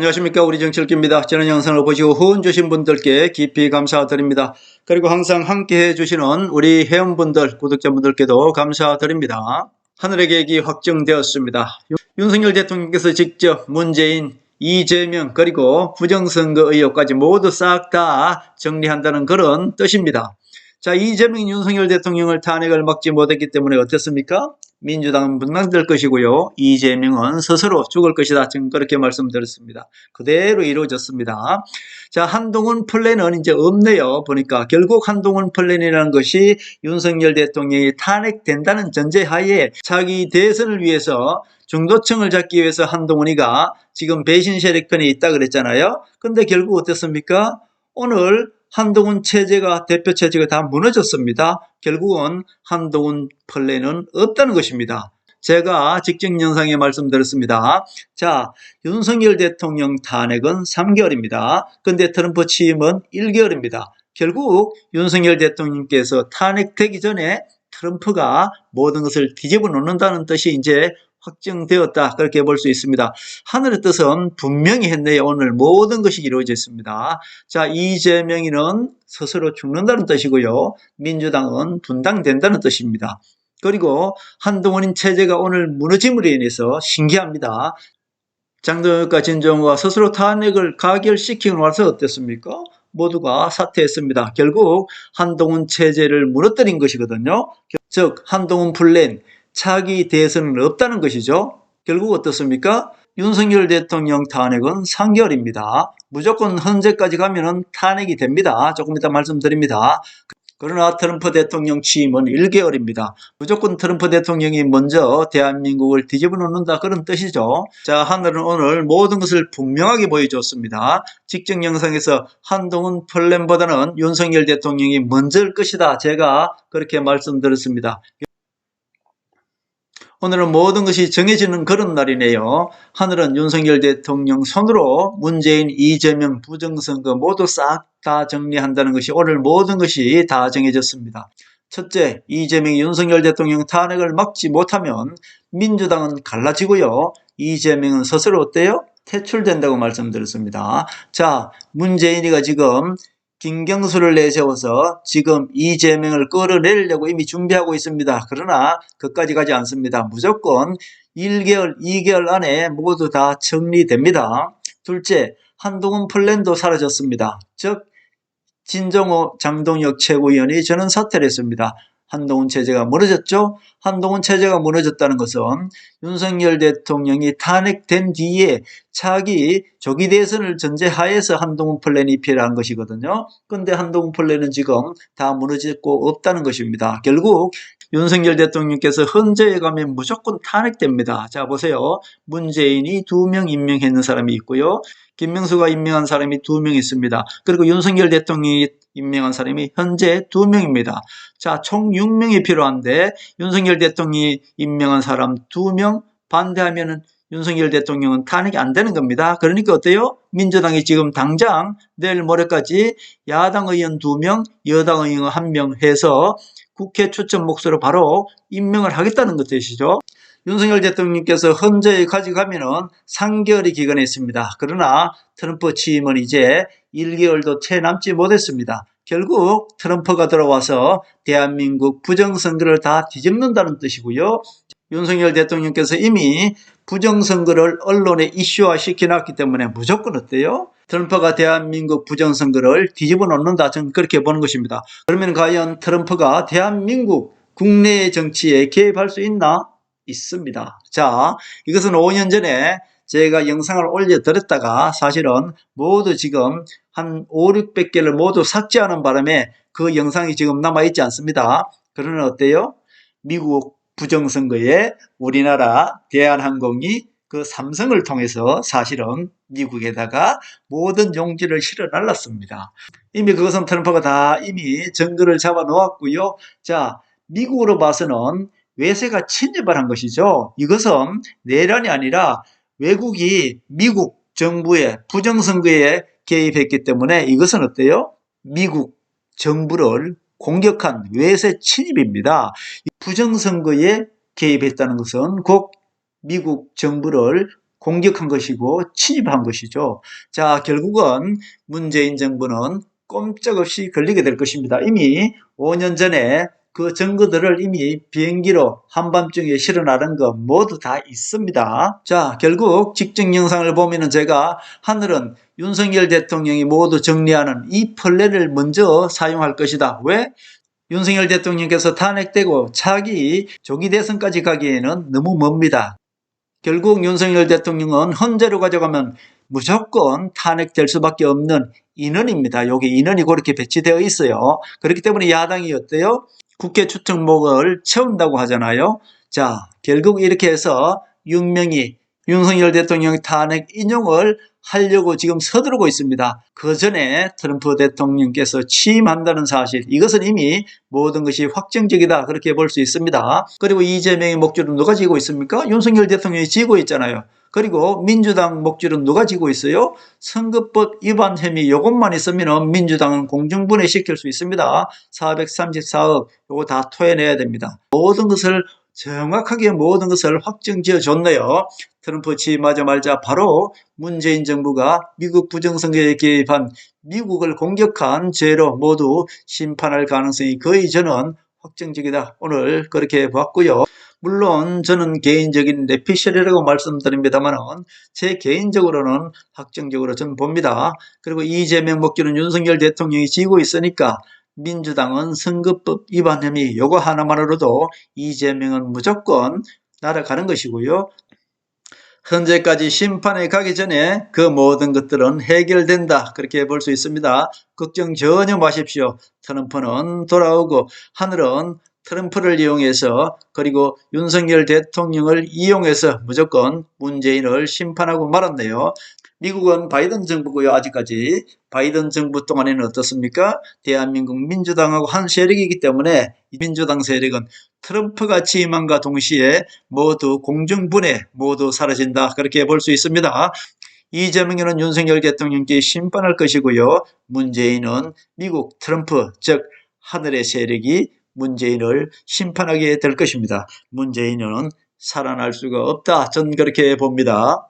안녕하십니까 우리 정철기입니다. 저는 영상을 보시고 후원 주신 분들께 깊이 감사드립니다. 그리고 항상 함께 해 주시는 우리 회원분들 구독자분들께도 감사드립니다. 하늘의 계획이 확정되었습니다. 윤석열 대통령께서 직접 문재인 이재명 그리고 부정선거 의혹까지 모두 싹 다 정리한다는 그런 뜻입니다. 자 이재명 윤석열 대통령을 탄핵을 막지 못했기 때문에 어땠습니까? 민주당은 분당될 것이고요. 이재명은 스스로 죽을 것이다. 지금 그렇게 말씀드렸습니다. 그대로 이루어졌습니다. 자, 한동훈 플랜은 이제 없네요. 보니까 결국 한동훈 플랜이라는 것이 윤석열 대통령이 탄핵된다는 전제 하에 자기 대선을 위해서 중도층을 잡기 위해서 한동훈이가 지금 배신 세력편에 있다 그랬잖아요. 근데 결국 어땠습니까? 오늘 한동훈 체제가 대표 체제가 다 무너졌습니다. 결국은 한동훈 플랜은 없다는 것입니다. 제가 직접 영상에 말씀드렸습니다. 자, 윤석열 대통령 탄핵은 3개월입니다. 근데 트럼프 취임은 1개월입니다. 결국 윤석열 대통령께서 탄핵되기 전에 트럼프가 모든 것을 뒤집어 놓는다는 뜻이 이제 확정되었다 그렇게 볼 수 있습니다. 하늘의 뜻은 분명히 했네요. 오늘 모든 것이 이루어졌습니다. 자 이재명이는 스스로 죽는다는 뜻이고요. 민주당은 분당된다는 뜻입니다. 그리고 한동훈인 체제가 오늘 무너짐으로 인해서 신기합니다. 장동혁과 진정우가 스스로 탄핵을 가결시키고 나서 어땠습니까? 모두가 사퇴했습니다. 결국 한동훈 체제를 무너뜨린 것이거든요. 즉 한동훈 플랜 차기 대선은 없다는 것이죠. 결국 어떻습니까? 윤석열 대통령 탄핵은 3개월입니다. 무조건 현재까지 가면은 탄핵이 됩니다. 조금 이따 말씀드립니다. 그러나 트럼프 대통령 취임은 1개월입니다. 무조건 트럼프 대통령이 먼저 대한민국을 뒤집어 놓는다 그런 뜻이죠. 자, 하늘은 오늘 모든 것을 분명하게 보여줬습니다. 직접 영상에서 한동훈 플랜보다는 윤석열 대통령이 먼저일 것이다. 제가 그렇게 말씀드렸습니다. 오늘은 모든 것이 정해지는 그런 날이네요. 하늘은 윤석열 대통령 손으로 문재인, 이재명, 부정선거 모두 싹 다 정리한다는 것이 오늘 모든 것이 다 정해졌습니다. 첫째, 이재명, 윤석열 대통령 탄핵을 막지 못하면 민주당은 갈라지고요. 이재명은 스스로 어때요? 퇴출된다고 말씀드렸습니다. 자, 문재인이가 지금 김경수를 내세워서 지금 이재명을 끌어내려고 이미 준비하고 있습니다. 그러나 그까지 가지 않습니다. 무조건 1개월, 2개월 안에 모두 다 정리됩니다. 둘째, 한동훈 플랜도 사라졌습니다. 즉 진정호 장동혁 최고위원이 저는 사퇴를 했습니다. 한동훈 체제가 무너졌죠. 한동훈 체제가 무너졌다는 것은 윤석열 대통령이 탄핵된 뒤에 차기 조기 대선을 전제하에서 한동훈 플랜이 필요한 것이거든요. 그런데 한동훈 플랜은 지금 다 무너졌고 없다는 것입니다. 결국 윤석열 대통령께서 헌재에 가면 무조건 탄핵됩니다. 자 보세요. 문재인이 두 명 임명했는 사람이 있고요. 김명수가 임명한 사람이 두 명 있습니다. 그리고 윤석열 대통령이 임명한 사람이 현재 두 명입니다. 자, 총 6명이 필요한데 윤석열 대통령이 임명한 사람 두 명 반대하면은 윤석열 대통령은 탄핵이 안 되는 겁니다. 그러니까 어때요? 민주당이 지금 당장 내일 모레까지 야당 의원 두 명, 여당 의원 한명 해서 국회 추천 목소로 바로 임명을 하겠다는 것이죠. 윤석열 대통령께서 헌재에 가져가면은 3개월이 기간에 있습니다. 그러나 트럼프 취임은 이제 1개월도 채 남지 못했습니다. 결국 트럼프가 들어와서 대한민국 부정선거를 다 뒤집는다는 뜻이고요. 윤석열 대통령께서 이미 부정선거를 언론에 이슈화 시켜놨기 때문에 무조건 어때요? 트럼프가 대한민국 부정선거를 뒤집어 놓는다. 저는 그렇게 보는 것입니다. 그러면 과연 트럼프가 대한민국 국내 정치에 개입할 수 있나? 있습니다. 자, 이것은 5년 전에 제가 영상을 올려드렸다가 사실은 모두 지금 한 5, 600개를 모두 삭제하는 바람에 그 영상이 지금 남아있지 않습니다. 그러나 어때요? 미국 부정선거에 우리나라 대한항공이 그 삼성을 통해서 사실은 미국에다가 모든 용지를 실어 날랐습니다. 이미 그것은 트럼프가 다 이미 증거를 잡아 놓았고요. 자, 미국으로 봐서는 외세가 침입을 한 것이죠. 이것은 내란이 아니라 외국이 미국 정부의 부정선거에 개입했기 때문에 이것은 어때요? 미국 정부를 공격한 외세 침입입니다. 부정선거에 개입했다는 것은 곧 미국 정부를 공격한 것이고 침입한 것이죠. 자, 결국은 문재인 정부는 꼼짝없이 걸리게 될 것입니다. 이미 5년 전에 그 증거들을 이미 비행기로 한밤중에 실어나른 거 모두 다 있습니다. 자, 결국 직접 영상을 보면 은 제가 하늘은 윤석열 대통령이 모두 정리하는 이 펄레를 먼저 사용할 것이다. 왜? 윤석열 대통령께서 탄핵되고 차기 조기 대선까지 가기에는 너무 멉니다. 결국 윤석열 대통령은 헌재로 가져가면 무조건 탄핵될 수밖에 없는 인원입니다. 여기 인원이 그렇게 배치되어 있어요. 그렇기 때문에 야당이 어때요? 국회 추천목을 채운다고 하잖아요. 자, 결국 이렇게 해서 윤명이 윤석열 대통령 탄핵 인용을 하려고 지금 서두르고 있습니다. 그 전에 트럼프 대통령께서 취임한다는 사실, 이것은 이미 모든 것이 확정적이다. 그렇게 볼 수 있습니다. 그리고 이재명의 목줄은 누가 지고 있습니까? 윤석열 대통령이 지고 있잖아요. 그리고 민주당 목줄은 누가 지고 있어요? 선거법 위반 혐의 이것만 있으면 민주당은 공정분해 시킬 수 있습니다. 434억 요거 다 토해내야 됩니다. 모든 것을 정확하게 모든 것을 확정지어 줬네요. 트럼프 취임하자마자 바로 문재인 정부가 미국 부정선거에 개입한 미국을 공격한 죄로 모두 심판할 가능성이 거의 저는 확정적이다. 오늘 그렇게 봤고요. 물론 저는 개인적인 내피셜이라고 말씀드립니다만은 제 개인적으로는 확정적으로 저는 봅니다. 그리고 이재명 목기는 윤석열 대통령이 지고 있으니까 민주당은 선거법 위반 혐의 요거 하나만으로도 이재명은 무조건 날아가는 것이고요. 현재까지 심판에 가기 전에 그 모든 것들은 해결된다. 그렇게 볼 수 있습니다. 걱정 전혀 마십시오. 트럼프는 돌아오고 하늘은 트럼프를 이용해서 그리고 윤석열 대통령을 이용해서 무조건 문재인을 심판하고 말았네요. 미국은 바이든 정부고요. 아직까지 바이든 정부 동안에는 어떻습니까? 대한민국 민주당하고 한 세력이기 때문에 이 민주당 세력은 트럼프가 취임함과 동시에 모두 공정분해 모두 사라진다. 그렇게 볼 수 있습니다. 이재명은 윤석열 대통령께 심판할 것이고요. 문재인은 미국 트럼프 즉 하늘의 세력이 문재인을 심판하게 될 것입니다. 문재인은 살아날 수가 없다. 전 그렇게 봅니다.